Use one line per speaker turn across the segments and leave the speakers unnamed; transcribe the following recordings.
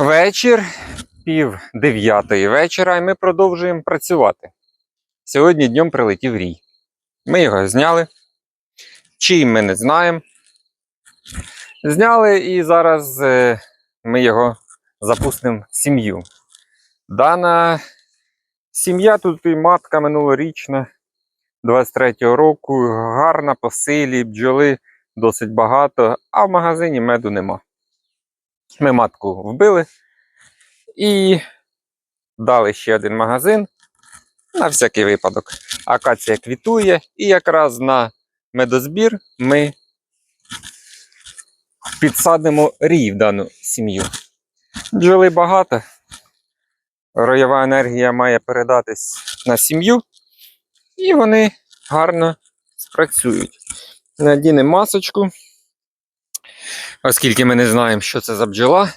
Вечір, пів дев'ятої вечора, і ми продовжуємо працювати. Сьогодні днем прилетів рій. Ми його зняли. Чий ми не знаємо. Зняли і зараз е, ми його запустимо в сім'ю. Дана сім'я тут і матка минулорічна, 23-го року, гарна по силі, бджоли досить багато, а в магазині меду нема. Ми матку вбили і дали ще один магазин на всякий випадок. Акація квітує, і якраз на медозбір ми підсадимо рій в дану сім'ю. Бджоли багато. Роєва енергія має передатись на сім'ю, і вони гарно спрацюють. Надінемо масочку, оскільки ми не знаємо, що це за бджола.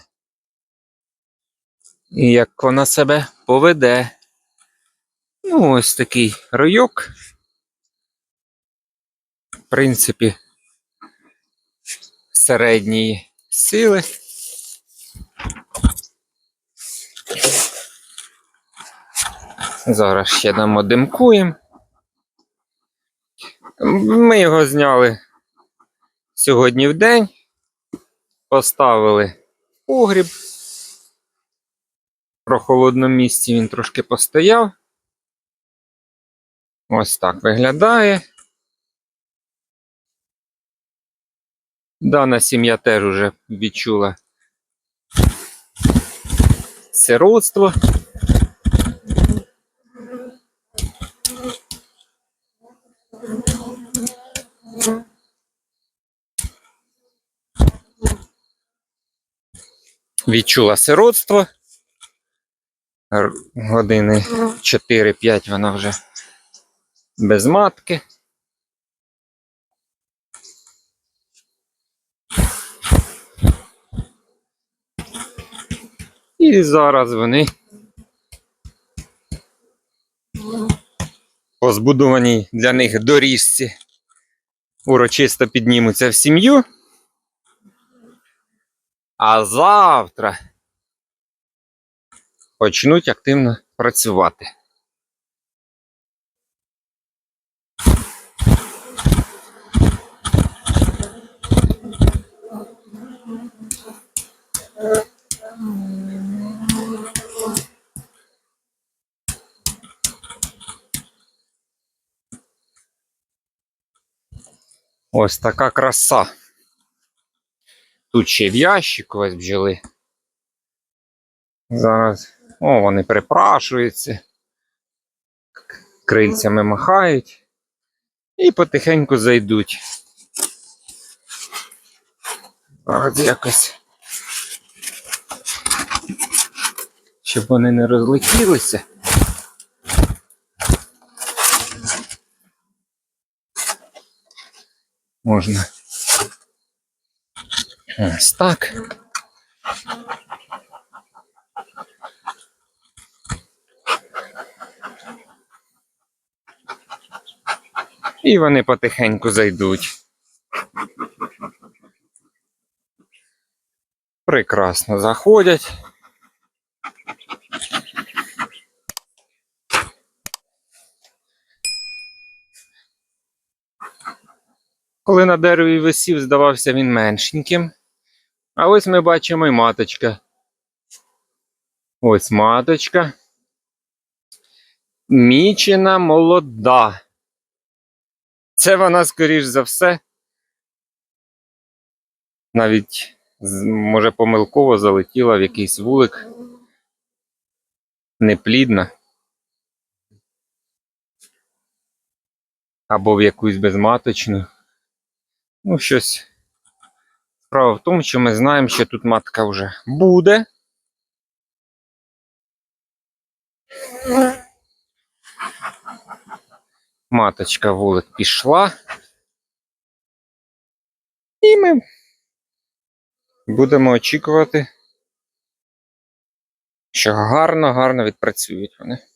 І як вона себе поведе. Ну, ось такий ройок. В принципі, середньої сили. Зараз ще дамо димкуємо. Ми його зняли сьогодні в день, поставили погріб. Про холодному місці він трошки постояв. Ось так виглядає. Дана сім'я теж уже відчула сиротство. Відчула сиротство. Години 4-5 вона вже без матки. І зараз вони по збудованій для них доріжці урочисто піднімуться в сім'ю. А завтра почнуть активно працювати. Ось така краса. Тут ще в ящик ось бджоли. Зараз. О, вони припрашуються. Крильцями махають. І потихеньку зайдуть. Зараз якось. Щоб вони не розлетілися. Можна. Ось так. І вони потихеньку зайдуть. Прекрасно заходять. Коли на дереві висів, здавався він меншеньким. А ось ми бачимо і маточка. Ось маточка. Мічена молода. Це вона, скоріш за все. Навіть, може, помилково залетіла в якийсь вулик. Неплідна. Або в якусь безматочну. Ну, щось. Справа в тому, що ми знаємо, що тут матка вже буде. Маточка вулик пішла. І ми будемо очікувати, що гарно-гарно відпрацюють вони.